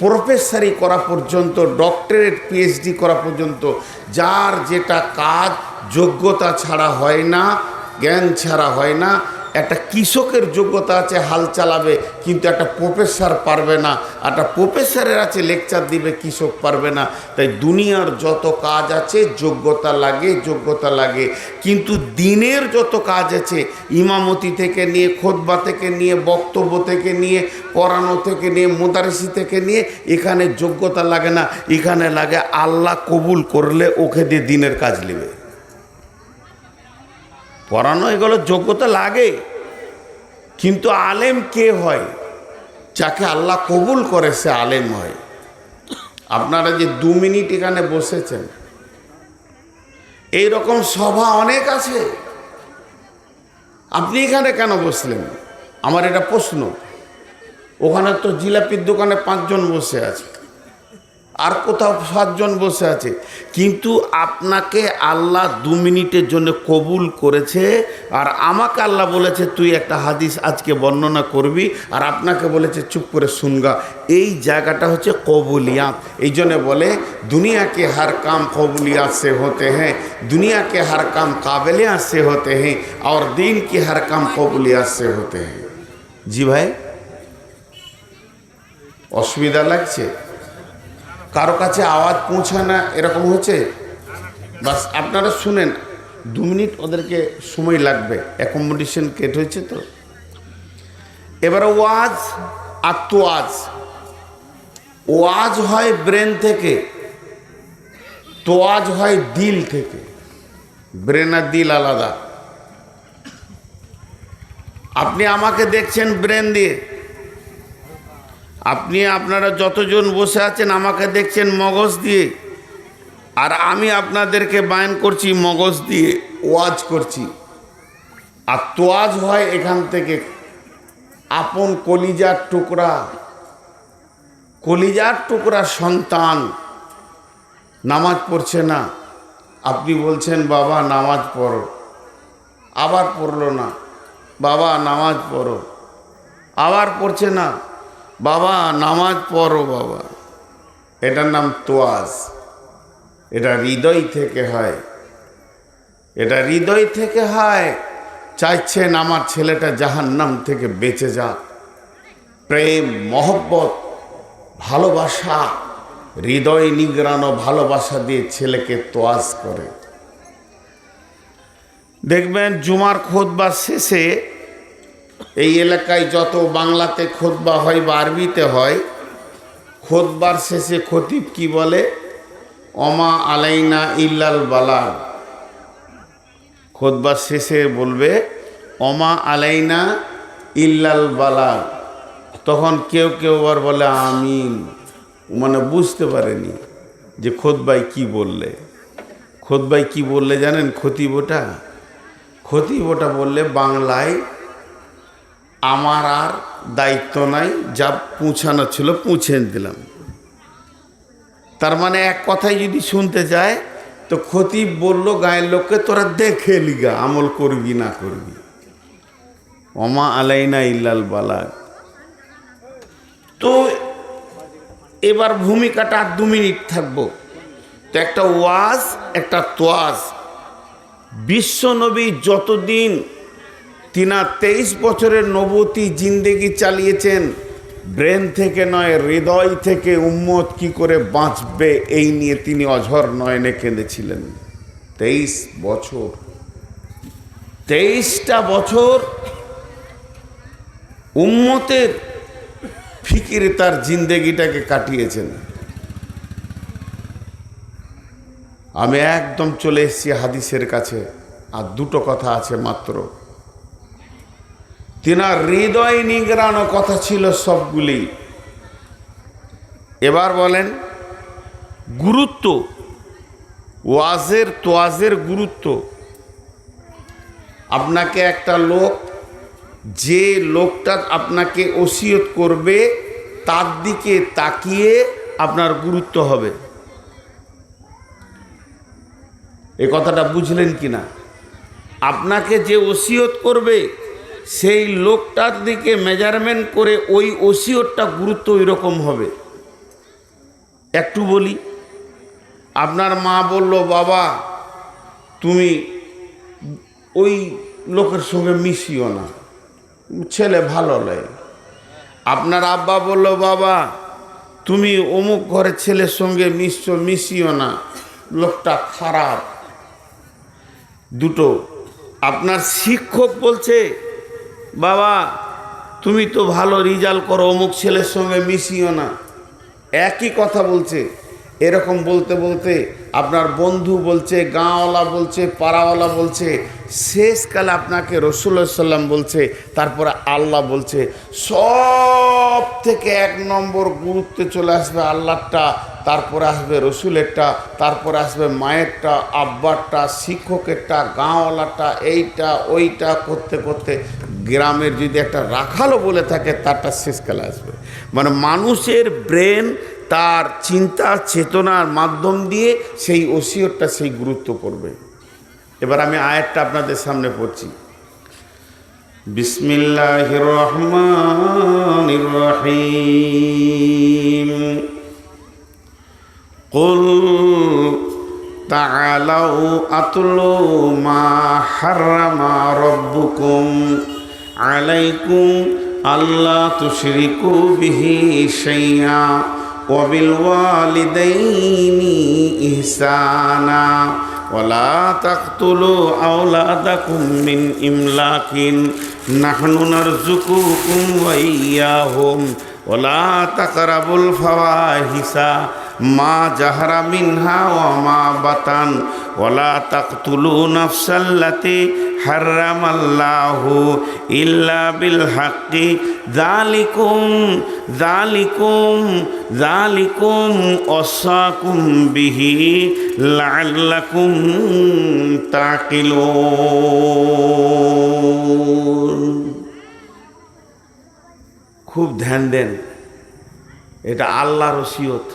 প্রফেসরি করা পর্যন্ত, doctorate PhD করা পর্যন্ত, যার যেটা কাজ, যোগ্যতা ছাড়া হয় না, জ্ঞান ছাড়া হয় না একটা কৃষকের যোগ্যতা আছে, হাল চালাবে, কিন্তু একটা প্রফেসর পারবে না। একটা প্রফেসরের আছে, লেকচার দিবে, কৃষক পারবে না। তাই দুনিয়ার যত কাজ আছে, যোগ্যতা লাগে যোগ্যতা লাগে। কিন্তু দিনের যত কাজ আছে, ইমামতি থেকে নিয়ে, খোদবা থেকে নিয়ে, বক্তব্য থেকে নিয়ে পড়ানো থেকে নিয়ে, মোদারেসি থেকে নিয়ে, এখানে যোগ্যতা লাগে না। এখানে লাগে আল্লাহ কবুল করলে ওকে দিয়ে দিনের কাজ নেবে। পড়ানো এগুলো যোগ্যতা লাগে। কিন্তু আলেম কে হয়? যাকে আল্লাহ কবুল করে সে আলেম হয়। আপনারা যে দু মিনিট এখানে বসেছেন এই রকম সভা অনেক আছে। আপনি এখানে কেন বসলেন? আমার এটা প্রশ্ন। ওখানে তো জিলাপির দোকানে পাঁচজন বসে আছে। আর কোথাও সাতজন বসে আছে। কিন্তু আপনাকে আল্লাহ দু মিনিটের জন্য কবুল করেছে, আর আমাকে আল্লাহ বলেছে, তুই একটা হাদিস আজকে বর্ণনা করবি, আর আপনাকে বলেছে, চুপ করে শুনগা। এই জায়গাটা হচ্ছে কবুলিয়াত। এই জন্য বলে, দুনিয়াকে হার কাম কবুলিয়াত সে হতে হ্যাঁ দুনিয়াকে হার কাম কাবেলিয়াত সে হতে হ্যাঁ আর দিন কি হার কাম কবুলিয়াত সে হতে হ্যাঁ। জি ভাই? অসুবিধা লাগছে? কারও কাছে আওয়াজ পৌঁছায় না, এরকম হচ্ছে? বাস, আপনারা শুনেন, দু মিনিট ওদেরকে সময় লাগবে অ্যাকোমোডেশন কেট হয়েছে তো। এবার ওয়াজ আর তোয়াজ ওয়াজ হয় ব্রেন থেকে, তোয়াজ হয় দিল থেকে। ব্রেন আর দিল আলাদা। আপনি আমাকে দেখছেন ব্রেন দিয়ে। আপনি আপনারা যতজন বসে আছেন, আমাকে দেখছেন মগজ দিয়ে। আর আমি আপনাদেরকে বায়ন করছি মগজ দিয়ে। ওয়াজ করছি। আর তোয়াজ হয় এখান থেকে। আপন কলিজার টুকরা। কলিজার টুকরা সন্তান। নামাজ পড়ছে না। আপনি বলছেন, বাবা, নামাজ পড়ো। আবার পড়ল না। বাবা, নামাজ পড়ো। আবার পড়ছে না। বাবা, নামাজ পড়ো বাবা। এটার নাম তোয়াজ। এটা হৃদয় থেকে হয়। এটা হৃদয় থেকে হয়, চাইছেন আমার ছেলেটা জাহান্নাম থেকে বেঁচে যাক। প্রেম, মহব্বত, ভালোবাসা, হৃদয় নিগড়ানো ভালোবাসা দিয়ে ছেলেকে তোয়াজ করে। দেখবেন জুমার খোদবা শেষে এই এলাকায় যত বাংলাতে খোদবা হয় বা আরবিতে হয়, খোদবার শেষে খতিব কি বলে? অমা আলাইনা ইল্লাল বালাগ। খোদবার শেষে বলবে, অমা আলাইনা ইল্লাল বালাগ। তখন কেউ কেউ আবার বলে, আমিন। মানে বুঝতে পারেনি যে খোদবাই কি বললে। খোদবাই কি বললে জানেন খতিব ওটা? ওটা বললে, বাংলায় আমার আর দায়িত্ব নাই, যা পৌঁছানো ছিল পৌঁছে দিলাম। তার মানে এক কথাই যদি শুনতে যায়, তো খতিব বলল, গায়ের লোককে তোরা দেখে লিগা, আমল করবি না করবি। অমা আলাইনা ইল্লাল বালাগ। তো এবার ভূমিকাটা আর দু মিনিট থাকব। তো একটা ওয়াজ, একটা তোয়াজ। বিশ্বনবী যতদিন তিনা তেইশ বছরের নবতী জিন্দেগি চালিয়েছেন। ব্রেন থেকে নয়, হৃদয় থেকে উম্মত কি করে বাঁচবে এই নিয়ে তিনি অঝর নয়নে কেঁদেছিলেন। তেইশ বছর। তেইশটা বছর উম্মতের ফিকিরে তার জিন্দেগিটাকে কাটিয়েছেন। আমি একদম চলে এসেছি হাদিসের কাছে, আর দুটো কথা আছে মাত্র। তিনার হৃদয় নিগড়ানো কথা ছিল সবগুলি। এবার বলেন, গুরুত্ব, ওয়াজের তোয়াজের গুরুত্ব। আপনাকে একটা লোক, যে লোকটা আপনাকে ওসিয়ত করবে, তার দিকে তাকিয়ে আপনার গুরুত্ব হবে। এ কথাটা বুঝলেন কি না আপনাকে যে ওসিয়ত করবে সেই লোকটার দিকে মেজারমেন্ট করে ওই ওসিওরটা গুরুত্ব ওই রকম হবে। একটু বলি, আপনার মা বলল, বাবা, তুমি ওই লোকের সঙ্গে মিশিও না। ছেলে ভালো লাগে আপনার আব্বা বলল, বাবা, তুমি অমুক ঘরের ছেলের সঙ্গে মিশছো, মিশিও না। লোকটা খারাপ। দুটো, আপনার শিক্ষক বলছে বাবা, তুমি তো ভালো রেজাল্ট করো, অমুক ছেলের সঙ্গে মিশিও না। একই কথা বলছে। এরকম বলতে বলতে আপনার বন্ধু বলছে, গাঁওয়ালা বলছে, পাড়াওয়ালা বলছে, শেষকালে আপনাকে রসুল্লাহ সাল্লাম বলছে, তারপরে আল্লাহ বলছে, সব থেকে এক নম্বর গুরুত্বে চলে আসবে আল্লাহটা, তারপরে আসবে রসুলেরটা, তারপরে আসবে মায়েরটা, আব্বারটা, শিক্ষকেরটা, গাঁওয়ালাটা, এইটা, ওইটা, করতে করতে গ্রামের যদি একটা রাখালো বলে থাকে তারটা শেষকালে আসবে মানে মানুষের ব্রেন তার চিন্তা চেতনার মাধ্যম দিয়ে সেই ওসিয়তটা সেই গুরুত্ব করবে এবার আমি আয়াতটা আপনাদের সামনে পড়ছি বিসমিল্লাহ রহমান রহিম قل تعالوا أتلوا ما حرم ربكم আলাইকুম আল্লাহ তুশরিকু বিহি শাইয়া ওয়াবিল ওয়ালিদাইনি ইহসানা ওয়ালা তাকতুলু আওলাদাকুম মিন ইমলাকিন নাহনু নারযুকুকুম ওয়া ইয়াহুম ওয়ালা তাকরাবুল ফাওয়াহিসা মা জাহারা মিনহা ও মা বাতান ওলা তাকতুলু নফসাল্লাতি হারাম আল্লাহু ইল্লা বিল হাক্কি। জালিকুম জালিকুম জালিকুম অসাকুম বিহি লাল্লাকুম তাকিল খুব ধ্যান দেন, এটা আল্লাহর ওসিয়ত।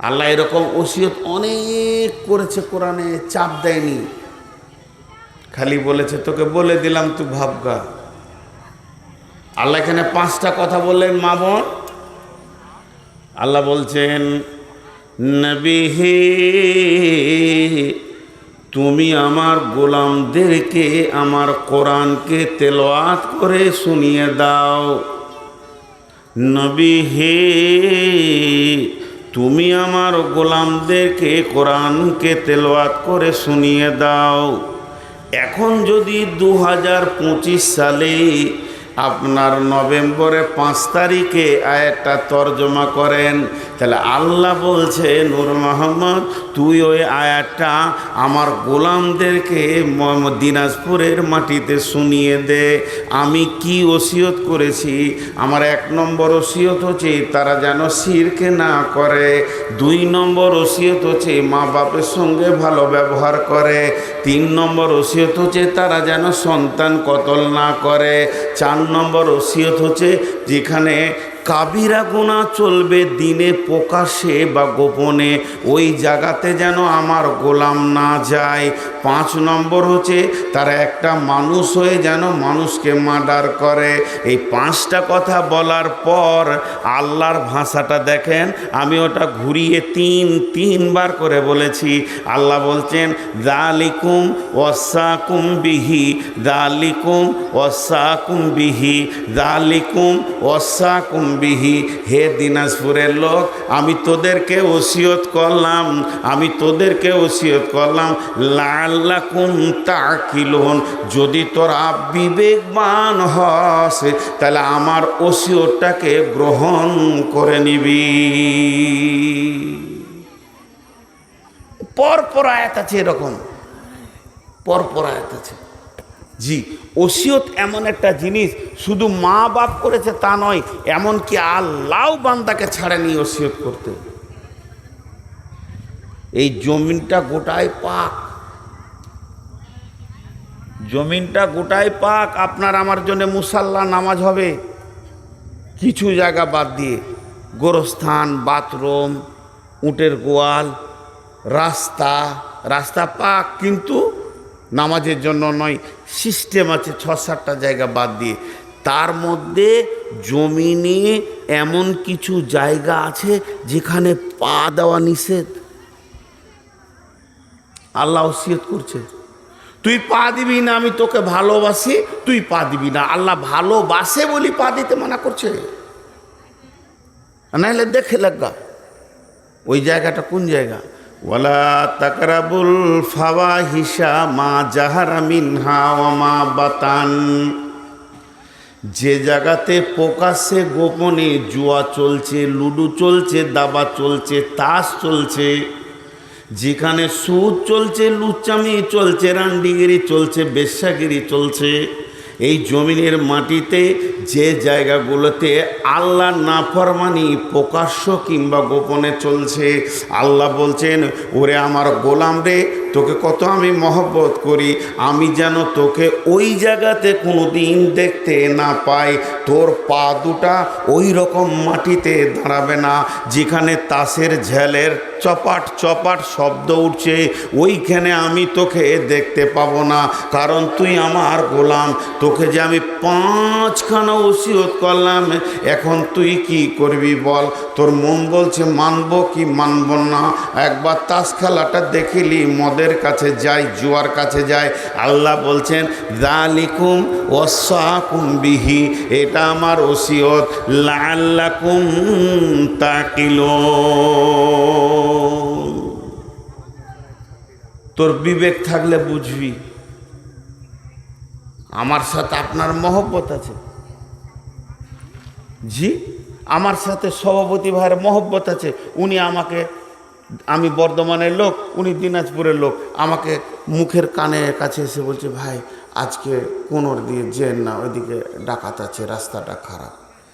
আল্লাহ এরকম ওসিয়ত অনেক করেছে কোরআনে, চাপ দেয়নি। খালি বলেছে, তোকে বলে দিলাম, তুই ভাবগা আল্লাহ এখানে পাঁচটা কথা বললেন, মা বোন। আল্লাহ বলছেন, নবিহে, তুমি আমার গোলামদেরকে, আমার কোরআনকে তেলোয়াত করে শুনিয়ে দাও। নবী হে তুমি আমার গোলামদেরকে কোরআনকে তেলওয়াত করে শুনিয়ে দাও। এখন যদি দু হাজার পঁচিশ সালে আপনার নভেম্বরে পাঁচ তারিখে আয়াতটা তর্জমা করেন। তাহলে আল্লাহ বলছে, নূর মোহাম্মদ, তুই ওই আয়াতটা আমার গোলামদেরকে দিনাজপুরের মাটিতে শুনিয়ে দে। আমি কি ওসিয়ত করেছি? আমার এক নম্বর ওসিয়ত হচ্ছে, তারা যেন শিরকে না করে। দুই নম্বর ওসিয়ত হচ্ছে, মা বাপের সঙ্গে ভালো ব্যবহার করে। তিন নম্বর ওসিয়ত হচ্ছে, তারা যেন সন্তান কতল না করে। চার নম্বর ওসিয়ত হচ্ছে যেখানে কাবিরা গোনা চলবে দিনে প্রকাশে বা গোপনে। ওই জায়গাতে যেন আমার গোলাম না যায়। পাঁচ নম্বর হচ্ছে, তারা একটা মানুষ হয়ে যেন মানুষকে মার্ডার করে। এই পাঁচটা কথা বলার পর আল্লাহর ভাষাটা দেখেন, আমি ওটা ঘুরিয়ে তিন, তিনবার করে বলেছি। আল্লাহ বলছেন, দালিকুম ওয়াসাকুম বিহি, দালিকুম ওয়াসাকুম বিহি, দালিকুম ওয়াসাকুম বিহি। হে দিনাজপুরের লোক, আমি তোদেরকে ওসিয়ত করলাম, আমি তোদেরকে ওসিয়ত করলাম। লাল্লাকুম তাকিলুন যদি তোরা বিবেকবান হস, তাহলে আমার ওসিয়তটাকে গ্রহণ করে নিবি। পরপর আয়াত আছে এরকম। পরপর আয়াত আছে। জি, ওসিয়ত এমন একটা জিনিস, শুধু মা বাপ করেছে তা নয়, এমনকি আল্লাহ বান্দাকে ছাড়েনি ওসিয়ত করতে। এই জমিনটা গোটায় পাক। জমিনটা গোটায় পাক, আপনার আমার জন্য মুসাল্লা নামাজ হবে। কিছু জায়গা বাদ দিয়ে, গোরস্থান, বাথরুম, উটের গোয়াল, রাস্তা রাস্তা পাক, কিন্তু নামাজের জন্য নয় সিস্টেম আছে ছ, সাতটা জায়গা বাদ দিয়ে। তার মধ্যে জমিনে এমন কিছু জায়গা আছে যেখানে পা দেওয়া নিষেধ। আল্লাহ ওসিয়ত করছে। তুই পা দিবি না, আমি তোকে ভালোবাসি, তুই পা দিবি না। আল্লাহ ভালোবাসে বলি পা দিতে মানা করছে। নাহলে দেখে লাগা, ওই জায়গাটা কোন জায়গা? ওয়ালা তাকরাবুল ফাওয়া হিসা মা জাহারা মিনহা মা বাতান। যে জায়গাতে প্রকাশ্যে গোপনে জুয়া চলছে, লুডু চলছে, দাবা চলছে, তাস চলছে, যেখানে সুদ চলছে লুচামি চলছে, রান্ডিগিরি চলছে, বেশ্যাগিরি চলছে, এই জমিনের মাটিতে যে জায়গাগুলোতে আল্লাহ নাফরমানি প্রকাশ্য কিংবা গোপনে চলছে, আল্লাহ বলছেন, ওরে আমার গোলাম রে, তোকে কত আমি মহব্বত করি, আমি যেন তোকে ওই জায়গাতে কোনো দিন দেখতে না পাই, তোর পা দুটা ওই রকম মাটিতে দাঁড়াবে না, যেখানে তাসের ঝেলের চপাট চপাট শব্দ উঠছে, ওইখানে আমি তোকে দেখতে পাবো না, কারণ তুই আমার গোলাম, তোকে যে আমি পাঁচখানা ওসিয়ত করলাম। এখন তুই কি করবি বল? তোর মন বলছে, মানবো কি মানব না? একবার তাস খেলাটা দেখিলি, মদের কাছে যাই, জুয়ার কাছে যায় আল্লাহ বলছেন, দালিকুম ওসাকুম বিহি। এটা আমার ওসিয়ত। লাল্লাকুম তাকিলো তোর বিবেক থাকলে বুঝবি। আমার সাথে আপনার মহব্বত আছে। জি? আমার সাথে সভাপতি ভাইয়ের মহব্বত আছে। উনি আমাকে, আমি বর্ধমানের লোক, উনি দিনাজপুরের লোক, আমাকে মুখের কানে কাছে এসে বলছে, ভাই, আজকে কোনোর দিয়ে যেন না, ওইদিকে ডাকাত আছে, রাস্তাটা খারাপ।